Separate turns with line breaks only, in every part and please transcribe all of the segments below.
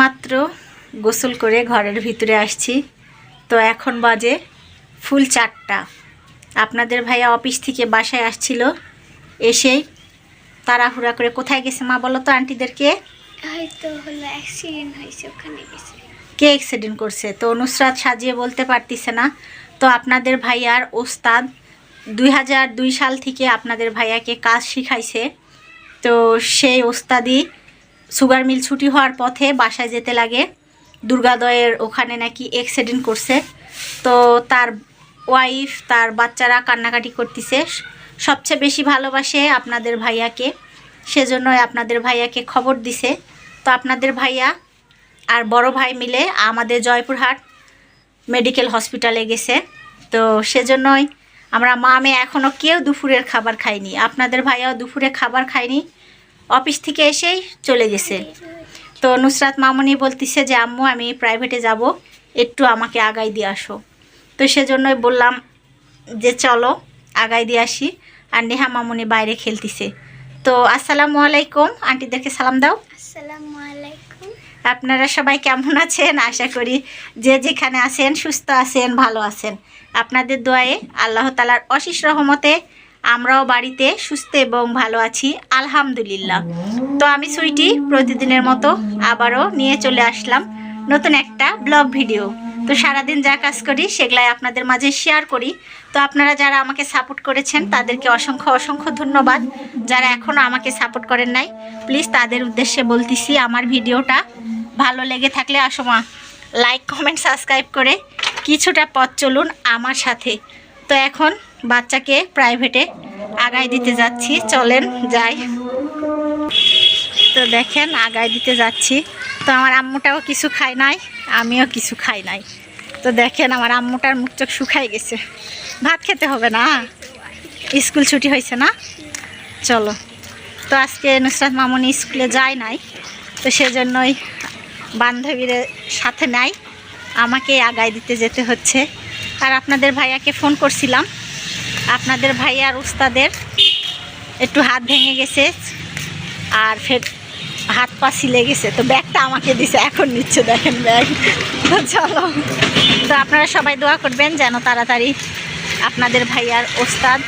এইমাত্র গোসল করে ঘরের ভিতরে আসছি। তো এখন বাজে ফুল চারটা। আপনাদের ভাইয়া অফিস থেকে বাসায় আসছিল এসেই তাড়াহুড়া করে কোথায় গেছে মা বলো তো আন্টিদেরকে?
হয়তো হলো অ্যাক্সিডেন্ট হয়েছে ওখানে গেছে।
কে অ্যাক্সিডেন্ট করছে? তো অনুসরাত সাজিয়ে বলতে পারতিছে না। তো আপনাদের ভাইয়ার ওস্তাদ দুই হাজার দুই সাল থেকে আপনাদের ভাইয়াকে কাজ শিখাইছে। তো সেই ওস্তাদি সুগার মিল ছুটি হওয়ার পথে বাসায় যেতে লাগে। দুর্গাদয়ের ওখানে নাকি অ্যাক্সিডেন্ট করছে। তো তার ওয়াইফ তার বাচ্চারা কান্নাকাটি করতেছে। সবচেয়ে বেশি ভালোবাসে আপনাদের ভাইয়াকে। সেজন্যই আপনাদের ভাইয়াকে খবর দিছে। তো আপনাদের ভাইয়া আর বড় ভাই মিলে আমাদের জয়পুরহাট মেডিকেল হসপিটালে গেছে। তো সেজন্যই আমরা মা মেয়ে এখনও কেউ দুপুরের খাবার খাইনি। আপনাদের ভাইয়াও দুপুরে খাবার খায়নি। অফিস থেকে এসেই চলে গেছে। তো নুসরাত মামনি বলতিছে যে আম্মু আমি প্রাইভেটে যাব একটু আমাকে আগাই দিয়ে আসো। তো সেজন্যই বললাম যে চলো আগাই দিয়ে আসি। আর নেহা মামনি বাইরে খেলতেছে। তো আসসালামু আলাইকুম। আন্টিদেরকে সালাম দাও।
আসসালামু আলাইকুম।
আপনারা সবাই কেমন আছেন? আশা করি যে যেখানে আছেন সুস্থ আছেন ভালো আছেন। আপনাদের দোয়ায়ে আল্লাহ তালার অশেষ রহমতে আমরাও বাড়িতে সুস্থ এবং ভালো আছি, আলহামদুলিল্লাহ। তো আমি সুইটি প্রতিদিনের মতো আবারও নিয়ে চলে আসলাম নতুন একটা ব্লগ ভিডিও। তো সারাদিন যা কাজ করি সেগুলাই আপনাদের মাঝে শেয়ার করি। তো আপনারা যারা আমাকে সাপোর্ট করেছেন, তাদেরকে অসংখ্য অসংখ্য ধন্যবাদ। যারা এখনও আমাকে সাপোর্ট করেন নাই, প্লিজ তাদের উদ্দেশ্যে বলতেছি আমার ভিডিওটা ভালো লেগে থাকলে আসমা লাইক, কমেন্ট, সাবস্ক্রাইব করে কিছুটা পথ চলুন আমার সাথে। তো এখন বাচ্চাকে প্রাইভেটে আগায় দিতে যাচ্ছি। চলেন, যাই। তো দেখেন, আগায় দিতে যাচ্ছি। তো আমার আম্মুটাও কিছু খায় নাই, আমিও কিছু খাই নাই। তো দেখেন, আমার আম্মুটার মুখ চোখ শুকাই গেছে। ভাত খেতে হবে না। স্কুল ছুটি হয়েছে না? চলো। তো আজকে নুসরাত মামনি স্কুলে যায় নাই। তো সেজন্যই বান্ধবীর সাথে নাই। আমাকে আগায় দিতে যেতে হচ্ছে। আর আপনাদের ভাইয়াকে ফোন করছিলাম। আপনাদের ভাইয়ার উস্তাদের একটু হাত ভেঙে গেছে আর ফের হাত পা ছিলে গেছে। তো ব্যাগটা আমাকে দিছে, এখন নিচ্ছে, দেখেন ব্যাগ। তো চলো। তো আপনারা সবাই দোয়া করবেন যেন তাড়াতাড়ি আপনাদের ভাইয়ার ওস্তাদ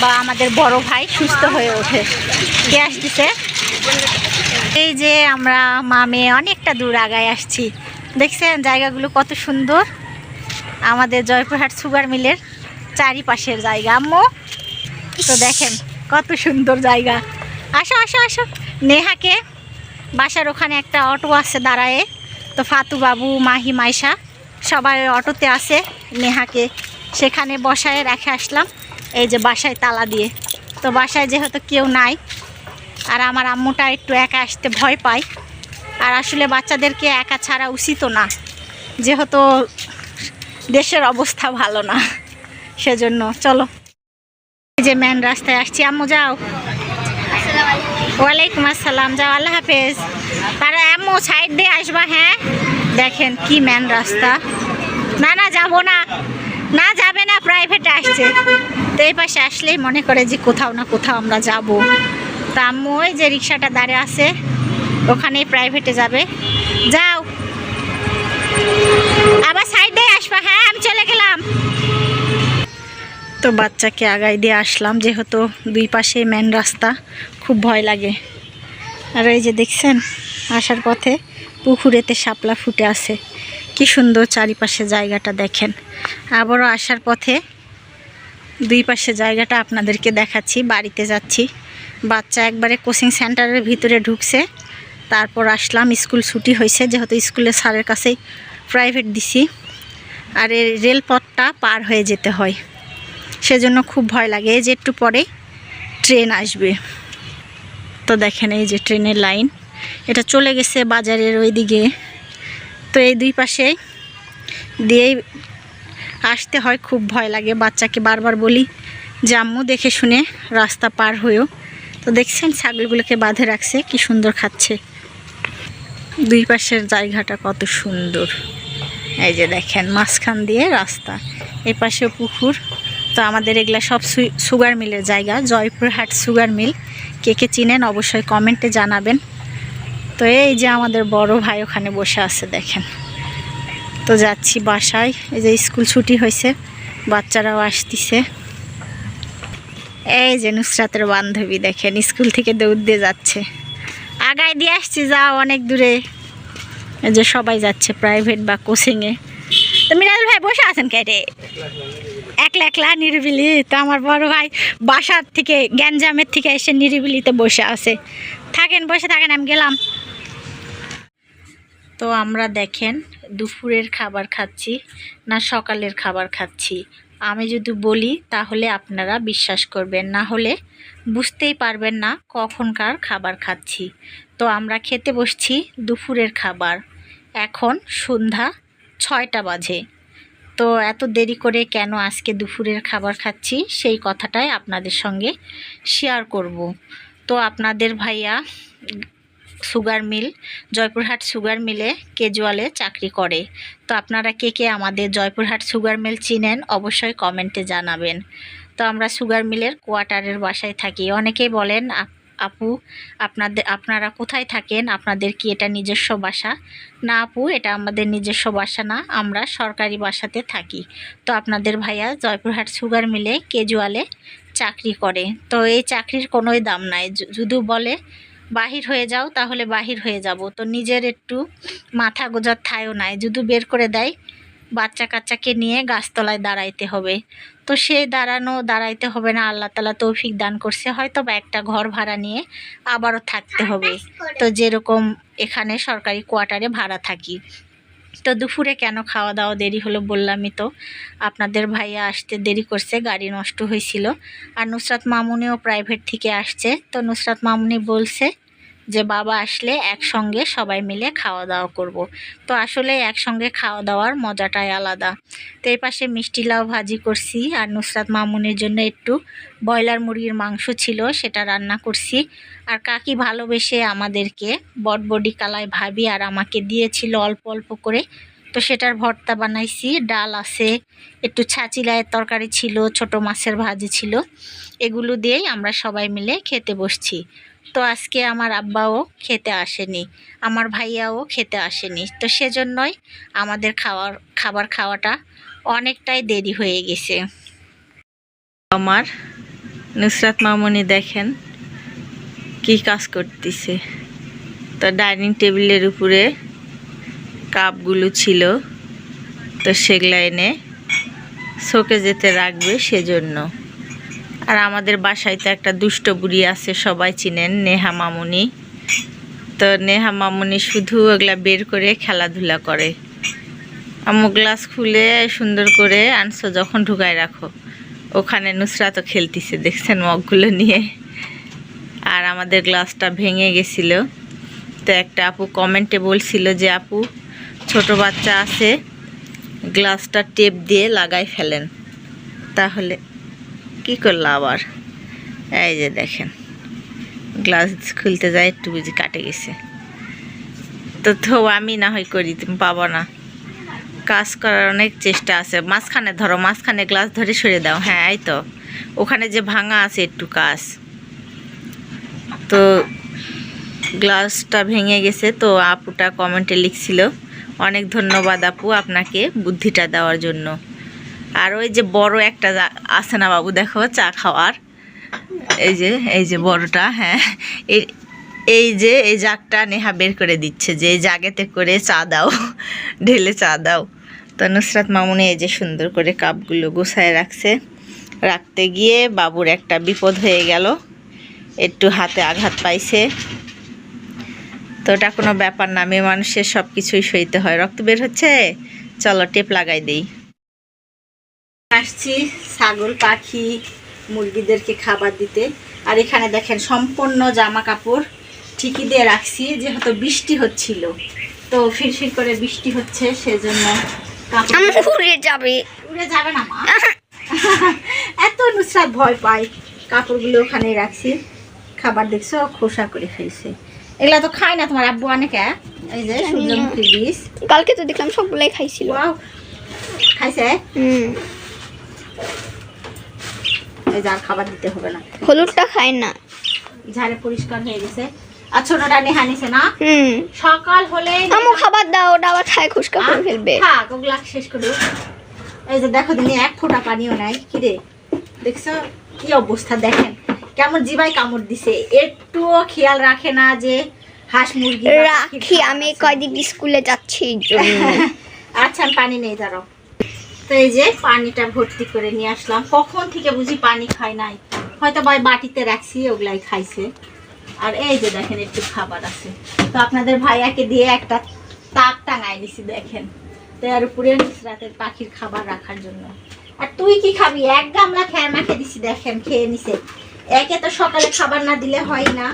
বা আমাদের বড় ভাই সুস্থ হয়ে ওঠে। কে আসতেছে এই যে আমরা মা মেয়ে অনেকটা দূর আগায় আসছি। দেখছেন জায়গাগুলো কত সুন্দর? আমাদের জয়পুরহাট সুগার মিলের চারিপাশের জায়গা। আম্মু, তো দেখেন কত সুন্দর জায়গা। আসো আসো আসো। নেহাকে বাসার ওখানে একটা অটো আছে দাঁড়ায়ে। তো ফাতু বাবু, মাহি, মাইশা সবাই অটোতে আছে। নেহাকে সেখানে বসায় রেখে আসলাম। এই যে বাসায় তালা দিয়ে। তো বাসায় যেহেতু কেউ নাই, আর আমার আম্মুটা একটু একা আসতে ভয় পায়। আর আসলে বাচ্চাদেরকে একা ছাড়া উচিত না। যেহেতু দেশের অবস্থা ভালো না। সেজন্য চলো। যে মেন রাস্তায় আসছি। আম্মু, যাও। ওয়ালাইকুম আসসালাম। যাও, আল্লাহ হাফেজ। তারা আম্মু সাইড দিয়ে আসবা হ্যাঁ? দেখেন কি মেন রাস্তা। না না, যাব না। না, যাবে না প্রাইভেটে আসছে। তো এই পাশে আসলেই মনে করে যে কোথাও না কোথাও আমরা যাব। তা আম্মু, ওই যে রিক্সাটা দাঁড়িয়ে আছে, ওখানেই প্রাইভেটে যাবে। যাও। বাচ্চাকে আগাই দিয়ে আসলাম, যেহেতু দুই পাশে মেন রাস্তা, খুব ভয় লাগে। আর এই যে দেখছেন, আসার পথে পুকুরেতে শাপলা ফুটে আছে। কি সুন্দর চারিপাশে জায়গাটা দেখেন। আবারও আসার পথে দুই পাশে জায়গাটা আপনাদেরকে দেখাচ্ছি, বাড়িতে যাচ্ছি। বাচ্চা একবারে কোচিং সেন্টারের ভিতরে ঢুকছে। তারপর আসলাম, স্কুল ছুটি হয়েছে, যেহেতু স্কুলে স্যারের কাছেই প্রাইভেট দিছি। আর এই রেলপথটা পার হয়ে যেতে হয়। সেজন্য খুব ভয় লাগে। এই যে একটু পরে ট্রেন আসবে। তো দেখেন এই যে ট্রেনের লাইন। এটা চলে গেছে বাজারের ওই দিকে তো এই দুই পাশে দিয়েই আসতে হয়, খুব ভয় লাগে। বাচ্চাকে বারবার বলি, যে আম্মু, দেখে শুনে রাস্তা পার হয়েও। তো দেখছেন, ছাগলগুলোকে বাঁধে রাখছে, কি সুন্দর খাচ্ছে। দুই পাশের জায়গাটা কত সুন্দর। এই যে দেখেন, মাঝখান দিয়ে রাস্তা এ পাশে পুকুর। তো আমাদের এগুলা সব সুগার মিলের জায়গা জয়পুরহাট সুগার মিল। কে কে চিনেন অবশ্যই কমেন্টে জানাবেন। তো এই যে আমাদের বড় ভাই ওখানে বসে আছে, দেখেন। তো যাচ্ছি বাসায়, এই যে স্কুল ছুটি হয়েছে, বাচ্চারাও আসতিছে। এই যে নুসরাতের বান্ধবী, দেখেন, স্কুল থেকে দৌড় দিয়ে যাচ্ছে। আগায় দিয়ে আসছি যা অনেক দূরে। এই যে সবাই যাচ্ছে প্রাইভেট বা কোচিংয়ে তো মিরাজুল ভাই বসে আছেন কেটে? একলা একলা নিরিবিলি তো আমার বড় ভাই বাসার থেকে, গ্যাঞ্জামের থেকে এসে নিরিবিলিতে বসে আছে। থাকেন, বসে থাকেন, আমি গেলাম। তো আমরা দেখেন, দুপুরের খাবার খাচ্ছি না সকালের খাবার খাচ্ছি। আমি যদি বলি, তাহলে আপনারা বিশ্বাস করবেন, না হলে বুঝতেই পারবেন না কখনকার খাবার খাচ্ছি। তো আমরা খেতে বসছি দুপুরের খাবার। এখন সন্ধ্যা ছয়টা বাজে। তো এত দেরি করে কেন আজকে দুপুরের খাবার খাচ্ছি সেই কথাটাই আপনাদের সঙ্গে শেয়ার করব। তো আপনাদের ভাইয়া সুগার মিল, জয়পুরহাট সুগার মিলে কেজুয়ালে চাকরি করে। তো আপনারা কে কে আমাদের জয়পুরহাট সুগার মিল চিনেন অবশ্যই কমেন্টে জানাবেন। তো আমরা সুগার মিলের কোয়ার্টারের বাসায় থাকি। অনেকেই বলেন আপ- আপু আপনাদের আপনারা কোথায় থাকেন? আপনাদের কি এটা নিজস্ব বাসা? না আপু, এটা আমাদের নিজস্ব বাসা না, আমরা সরকারি বাসাতে থাকি। তো আপনাদের ভাইয়া জয়পুরহাট সুগার মিলে কেজুয়ালে চাকরি করে। তো এই চাকরির কোনোই দাম নাই। য- বলে বাহির হয়ে যাও, তাহলে বাহির হয়ে যাব। তো নিজের একটু মাথা গোজার ঠায়ও নাই। যদি বের করে দেয় বাচ্চা কাচ্চাকে নিয়ে গাছতলায় দাঁড়াইতে হবে। তো সেই দাঁড়ানো দাঁড়াইতে হবে না আল্লাহ তালা তৌফিক দান করছে। হয়তো বা একটা ঘর ভাড়া নিয়ে আবারও থাকতে হবে। তো যেরকম এখানে সরকারি কোয়ার্টারে ভাড়া থাকি। তো দুপুরে কেন খাওয়া দাওয়া দেরি হলো বললামই তো। আপনাদের ভাইয়া আসতে দেরি করছে গাড়ি নষ্ট হয়েছিল আর নুসরাত মামুনিও প্রাইভেট থেকে আসছে। তো নুসরাত মামুনি বলছে যে বাবা আসলে একসঙ্গে সবাই মিলে খাওয়া দাওয়া করব। তো আসলে একসঙ্গে খাওয়া দাওয়ার মজাটাই আলাদা। তো এই পাশে মিষ্টি লাউ ভাজি করছি আর নুসরাত মামুনের জন্য একটু ব্রয়লার মুরগির মাংস ছিল, সেটা রান্না করছি। আর কাকি ভালোবেসে আমাদেরকে বটবডি কালায় ভাবি আর আমাকে দিয়েছিল অল্প অল্প করে। তো সেটার ভর্তা বানাইছি, ডাল আছে, একটু ছাচিলায়ের তরকারি ছিল, ছোট মাছের ভাজি ছিল। এগুলো দিয়েই আমরা সবাই মিলে খেতে বসছি। তো আজকে আমার আব্বাও খেতে আসেনি, আমার ভাইয়াও খেতে আসেনি। তো সেজন্যই আমাদের খাওয়ার, খাবার খাওয়াটা অনেকটাই দেরি হয়ে গেছে। আমার নুসরাত মামনি দেখেন কি কাজ করতেছে। তো ডাইনিং টেবিলের উপরে কাপগুলো ছিল, তো সেগুলো এনে শোকে যেতে রাখবে সেজন্য। আর আমাদের বাসায় তো একটা দুষ্ট বুড়ি আছে, সবাই চিনেন, নেহা মামুনি। তো নেহা মামুনি শুধু ওগুলা বের করে খেলাধুলা করে। আম্মু গ্লাস খুলে সুন্দর করে আনছো যখন ঢুকায় রাখো। ওখানে নুসরাতও খেলতিছে, দেখছেন মগগুলো নিয়ে। আর আমাদের গ্লাসটা ভেঙে গেছিল। তো একটা আপু কমেন্টে বলছিল যে, আপু, ছোট বাচ্চা আছে, গ্লাসটা টেপ দিয়ে লাগাই ফেলেন। তাহলে কি করল আবার? এই যে দেখেন গ্লাস খুলতে যায়, একটু বুঝি কাটে গেছে। তো তো আমি না হয় করি তুমি পাবো না। কাজ করার অনেক চেষ্টা আছে। মাঝখানে ধরো, মাঝখানে গ্লাস ধরে সরে দাও। হ্যাঁ এই তো। ওখানে যে ভাঙা আছে, একটু কাজ। তো গ্লাসটা ভেঙে গেছে, তো আপুটা কমেন্টে লিখছিল, অনেক ধন্যবাদ আপু আপনাকে বুদ্ধিটা দেওয়ার জন্য। আর ওই যে বড় একটা আছে না বাবু, দেখো চা খাওয়ার। এই যে এই যে বড়টা হ্যাঁ। এই এই যে, এই জাগটা নেহা বের করে দিচ্ছে যে, এই জাগেতে করে চা দাও, ঢেলে চা দাও। তো নুসরাত মামুনি এই যে সুন্দর করে কাপগুলো গোছায় রাখছে। রাখতে গিয়ে বাবুর একটা বিপদ হয়ে গেল, একটু হাতে আঘাত পাইছে। তো ওটা কোনো ব্যাপার না, মেয়ে মানুষের সব কিছুই সইতে হয়। রক্ত বের হচ্ছে? চলো টেপ লাগাই দেই। আসছি ছাগল পাখি মুরগিদেরকে খাবার দিতে। আর এখানে দেখেন সম্পূর্ণ জামা কাপড় ঠিকই দিয়ে রাখছি যেহেতু বৃষ্টি হচ্ছিল। তো ফিরফির করে বৃষ্টি হচ্ছে সেজন্য
উড়ে যাবে।
উড়ে যাবে না মা। এত নুসরাত ভয় পায় কাপড়গুলো ওখানে রাখছি। খাবার দেখছ খোসা করে ফেলছে। এগুলা তো খায় না তোমার আব্বু অনেকে এই যে সূর্যমুখী বীজ।
কালকে তো দেখলাম সবগুলাই খাইছিল।
খাইছে?
হুম।
এই যে খাবার দিতে হবে না।
হলুদটা খায় না।
ঝাড়ে পরিষ্কার হয়ে গেছে। আর ছোটটা নেহা না।
হুম।
সকাল হলে
আমু খাবার দাও ওটা আবার খায় খুশকা করে ফেলবে।
থাক ওগুলা শেষ করে এই যে দেখো দিনে এক ফোঁটা পানিও নাই। কিরে দেখছ? কি অবস্থা? দেখেন। কেমন জিবাই কামড় দিছে। একটুও খেয়াল রাখে না যে হাঁস মুরগি
রাখি আমি কয়দিন স্কুলে যাচ্ছি
আচ্ছা পানি নেই দাঁড়াও। তো এই যে পানিটা ভর্তি করে নিয়ে আসলাম। কখন থেকে বুঝি পানি খাই নাই। হয়তো ভাই বাটিতে রাখছি, ওগুলাই খাইছে। আর এই যে দেখেন, একটু খাবার আছে। তো আপনাদের ভাইয়াকে দিয়ে একটা তাক টাঙাই দিছি দেখেন। তো এর উপরে রাতের পাখির খাবার রাখার জন্য। আর তুই কি খাবি? এক গামলা খেয়ে মাখে দিছি, দেখেন, খেয়ে নিছে। একে তো সকালে খাবার না দিলে হয় না।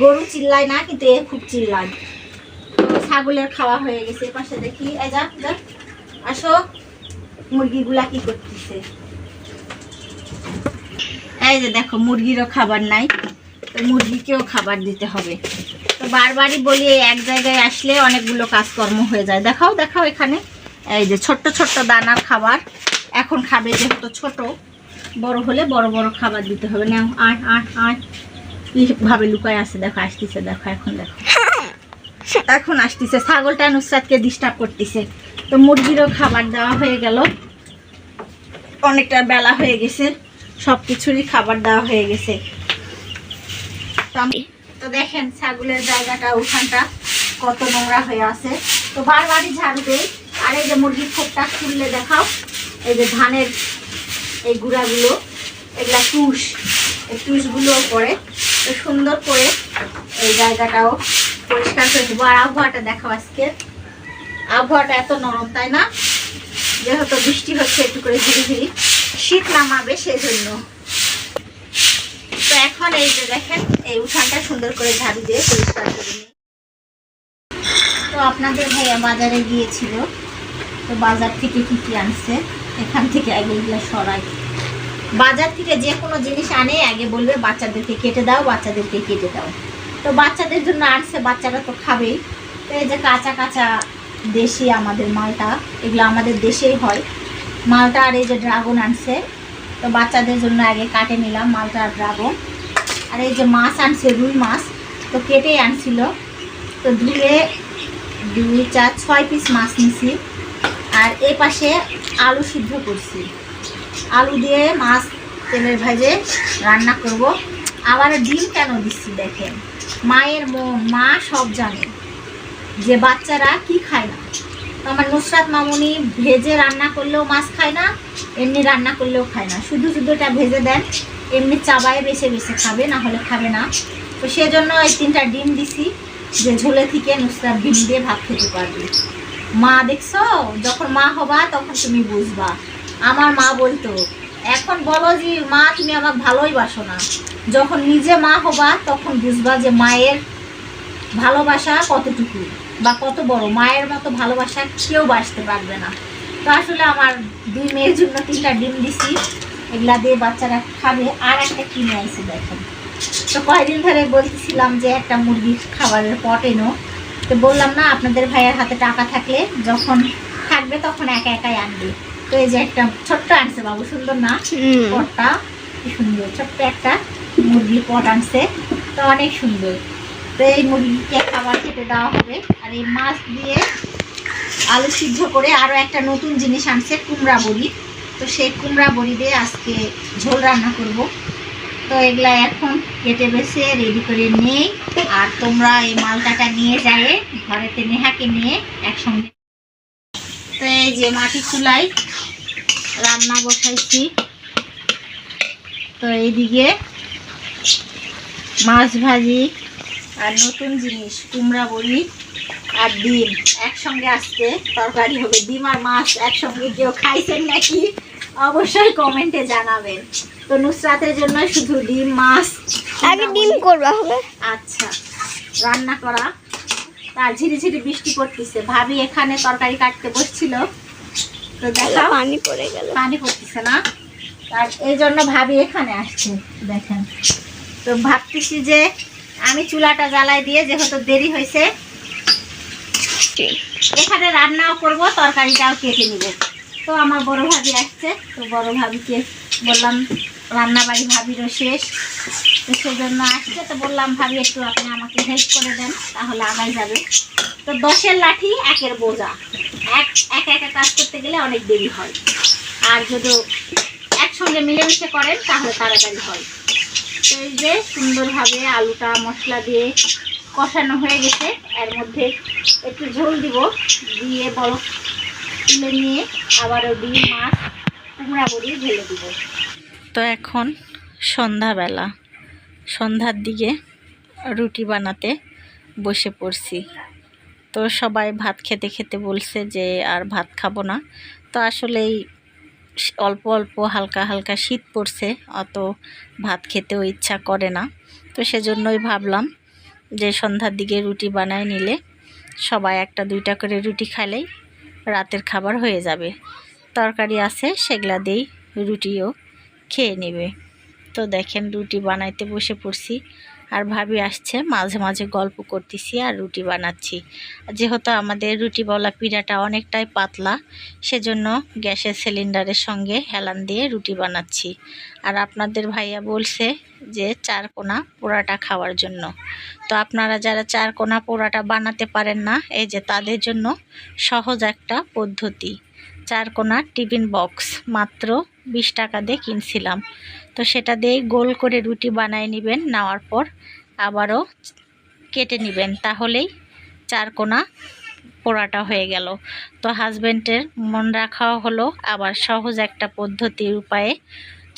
গরু চিল্লায় না, কিন্তু এ খুব চিল্লায়। ছাগলের খাওয়া হয়ে গেছে। এ পাশে দেখি এ যা। আসো। মুরগিগুলা কি করতেছে? এই যে দেখো, মুরগিরও খাবার নাই, তো মুরগিকেও খাবার দিতে হবে। তো বারবারই বলি এক জায়গায় আসলে অনেকগুলো কাজকর্ম হয়ে যায়। দেখাও দেখাও এখানে। এই যে ছোট্ট ছোট্ট দানার খাবার। এখন খাবে যেহেতু ছোট, বড় হলে বড় বড় খাবার দিতে হবে। না আয় আয় আয়। ভাবে লুকায় আছে, দেখো, আসতেছে, দেখো, এখন দেখো। এখন আসতেছে। ছাগলটা নুসরাতকে ডিস্টার্ব করতেছে। তো মুরগিরও খাবার দেওয়া হয়ে গেল। অনেকটা বেলা হয়ে গেছে সব কিছুরই খাবার দেওয়া হয়ে গেছে। তো দেখেন ছাগলের জায়গাটা ওখানটা কত নোংরা হয়ে আছে। তো বারবারই ঝাড়ু দেই। আর এই যে মুরগির খোপটা খুললে দেখাও, এই যে ধানের এই গুঁড়াগুলো, এগুলা টুস এই টুসগুলো পরে তো সুন্দর করে এই জায়গাটাও পরিষ্কার করে দেবো আর আবহাওয়াটা দেখাও আজকে। আবহাওয়াটা এত নরম, তাই না? যেহেতু বৃষ্টি হচ্ছে, একটু করে ধীরে ধীরে শীত নামাবে সেজন্য। তো এখন এই যে দেখেন, এই উঠানটা সুন্দর করে ঝাড়ু দিয়ে পরিষ্কার করে নিই। তো আপনাদের ভাইয়া বাজারে গিয়েছিল। তো বাজার থেকে কি কি আনছে? এখান থেকে আগে এগুলো সরাই। বাজার থেকে যে কোনো জিনিস আনে, আগে বলবে, বাচ্চাদেরকে কেটে দাও, বাচ্চাদেরকে কেটে দাও। তো বাচ্চাদের জন্য আনছে, বাচ্চারা তো খাবেই। তো এই যে কাঁচা কাঁচা দেশি আমাদের মালটা, এগুলো আমাদের দেশেই হয়। মালটা আর এই যে ড্রাগন আনছে, তো বাচ্চাদের জন্য আগে কাটে নিলাম মালটা আর ড্রাগন আর এই যে মাছ আনছে, রুই মাছ, তো কেটেই আনছিল। তো ধুয়ে দুই চার ছয় পিস মাছ নিছি। আর এই পাশে আলু সিদ্ধ করছি। আলু দিয়ে মাছ তেলের ভাজে রান্না করব। আবার ডিম কেন দিচ্ছি দেখেন? মায়ের মা সব জানে। যে বাচ্চারা কি খায় না। আমার নুসরাত মামুনি ভেজে রান্না করলেও মাছ খায় না, এমনি রান্না করলেও খায় না। শুধু শুধু এটা ভেজে দেন, এমনি চাবায় বেছে বেছে খাবে, না হলে খাবে না। তো সেজন্য এই তিনটা ডিম দিছি, যে ঝোলে থেকে নুসরাত ডিম দিয়ে ভাত খেতে পারবে। মা দেখছ, যখন মা হবা তখন তুমি বুঝবা। আমার মা বলতো, এখন বলো যে, মা, তুমি আমাকে ভালোই বাসো না। যখন নিজে মা হবা তখন বুঝবা যে মায়ের ভালোবাসা কতটুকু। বা কত বড় মায়ের মতো ভালোবাসা কেউ বাসতে পারবে না। তো আসলে আমার দুই মেয়ের জন্য তিনটা ডিম দিছি এগুলা দিয়ে বাচ্চারা খাবে আর একটা কিনে আইছি দেখেন। তো কয়দিন ধরে বলতেছিলাম যে একটা মুরগির খাবারের পট এনো। তো বললাম না আপনাদের ভাইয়ের হাতে টাকা থাকলে যখন থাকবে তখন একা একাই আনবে। তো এই যে একটা ছোট্ট আনছে বাবু সুন্দর না? পটটা কি সুন্দর ছোট্ট একটা মুরগির পট আনছে। তো অনেক সুন্দর। তো এই মুরগিকে খাবার খেতে দেওয়া হবে। আর এই মাছ দিয়ে আলু সিদ্ধ করে আরও একটা নতুন জিনিস আনছে, কুমড়া বড়ি। তো সেই কুমড়া বড়ি দিয়ে আজকে ঝোল রান্না করব। তো এগুলা এখন কেটে বেছে রেডি করে নেই। আর তোমরা এই মালটাটা নিয়ে যায় ঘরেতে নেহাকে নিয়ে একসঙ্গে। তো এই যে মাটি চুলাই রান্না বসাইছি। তো এইদিকে মাছ ভাজি আর নতুন জিনিস কুমড়া বড়ি আর ডিম। একসঙ্গে আসতে তরকারি হবে। ডিম আর মাছ একসঙ্গে কেউ খাইছেন নাকি? অবশ্যই কমেন্টে জানাবেন। তো নুসরাতের জন্য শুধু ডিম মাছ
আগে ডিম করবা হবে?
আচ্ছা রান্না করা। আর ঝিরি ঝিরি বৃষ্টি পড়তেছে। ভাবি এখানে তরকারি কাটতে বসছিল। তো দেখাও।
পানি পড়ে গেল।
পানি পড়তেছে না। আর এই জন্য ভাবি এখানে আসছে দেখেন। তো ভাবতেছি যে আমি চুলাটা জ্বালাই দিয়ে যেহেতু দেরি হয়েছে এখানে রান্নাও করব তরকারিটাও কেটে নিব। তো আমার বড় ভাবি আসছে তো বড় ভাবিকে বললাম রান্না বাড়ি ভাবিরও শেষ। তো সেজন্য আসছে তো বললাম ভাবি একটু আপনি আমাকে হেল্প করে দেন তাহলে আগাই যাবে। তো দশের লাঠি একের বোঝা। এক এক একা কাজ করতে গেলে অনেক দেরি হয়। আর যদি একসঙ্গে মিলেমিশে করেন তাহলে তাড়াতাড়ি হয়। এই যে সুন্দরভাবে আলুটা মশলা দিয়ে কষানো হয়ে গেছে। এর মধ্যে একটু ঝোল দিব, দিয়ে বরফ তুলে নিয়ে আবারও ডিম মাছ কুমড়া বড়ি ঢেলে দিব। তো এখন সন্ধ্যাবেলা, সন্ধ্যার দিকে রুটি বানাতে বসে পড়ছি। তো সবাই ভাত খেতে খেতে বলছে যে আর ভাত খাব না। তো আসলেই অল্প অল্প হালকা হালকা শীত পড়ছে, অত ভাত খেতেও ইচ্ছা করে না। তো সেজন্যই ভাবলাম যে সন্ধ্যার দিকে রুটি বানায় নিলে সবাই একটা দুইটা করে রুটি খাইলেই রাতের খাবার হয়ে যাবে। তরকারি আছে, সেগুলা দিয়েই রুটিও খেয়ে নেবে। তো দেখেন রুটি বানাইতে বসে পড়ছি। আর ভাবি আসছে, মাঝে মাঝে গল্প করতেছি আর রুটি বানাচ্ছি। যেহেতু আমাদের রুটি বলা পিঠাটা অনেকটাই পাতলা, সেজন্য গ্যাসের সিলিন্ডারের সঙ্গে হেলান দিয়ে রুটি বানাচ্ছি। আর আপনাদের ভাইয়া বলছে যে চার কোনা পোড়াটা খাওয়ার জন্য। তো আপনারা যারা চার কোনা পোড়াটা বানাতে পারেন না, এই যে তাদের জন্য সহজ একটা পদ্ধতি। চার কোনা টিফিন বক্স মাত্র বিশ টাকা দিয়ে কিনছিলাম। তো সেটা দিয়ে গোল করে রুটি বানায় নেবেন, নেওয়ার পর আবারও কেটে নেবেন। তাহলেই চার কোনা পোড়াটা হয়ে গেল। তো হাজব্যান্ডের মন রাখা হলো, আবার সহজ একটা পদ্ধতির উপায়ে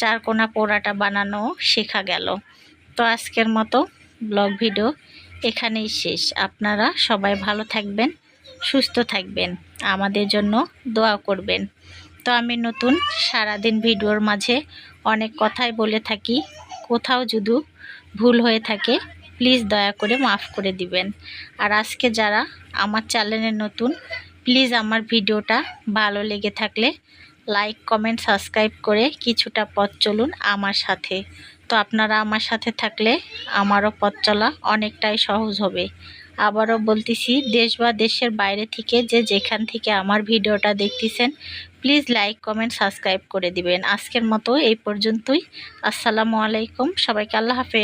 চার কোনা পোড়াটা বানানো শেখা গেল। তো আজকের মতো ব্লগ ভিডিও এখানেই শেষ। আপনারা সবাই ভালো থাকবেন। সুস্থ থাকবেন, আমাদের জন্য দোয়া করবেন। তো আমি নতুন সারাদিন ভিডিওর মাঝে অনেক কথাই বলে থাকি, কোথাও যদি ভুল হয়ে থাকে প্লিজ দয়া করে মাফ করে দিবেন। আর আজকে যারা আমার চ্যানেলে নতুন প্লিজ আমার ভিডিওটা ভালো লেগে থাকলে লাইক কমেন্ট সাবস্ক্রাইব করে কিছুটা পথ চলুন আমার সাথে। তো আপনারা আমার সাথে থাকলে আমারও পথ চলা অনেকটাই সহজ হবে। আবারও বলতেছি, দেশ বা দেশের বাইরে থেকে যে যেখান থেকে আমার ভিডিওটা দেখতেছেন প্লিজ লাইক কমেন্ট সাবস্ক্রাইব করে দিবেন। আজকের মতো এই পর্যন্তই। আসসালামু আলাইকুম। সবাইকে আল্লাহ হাফেজ।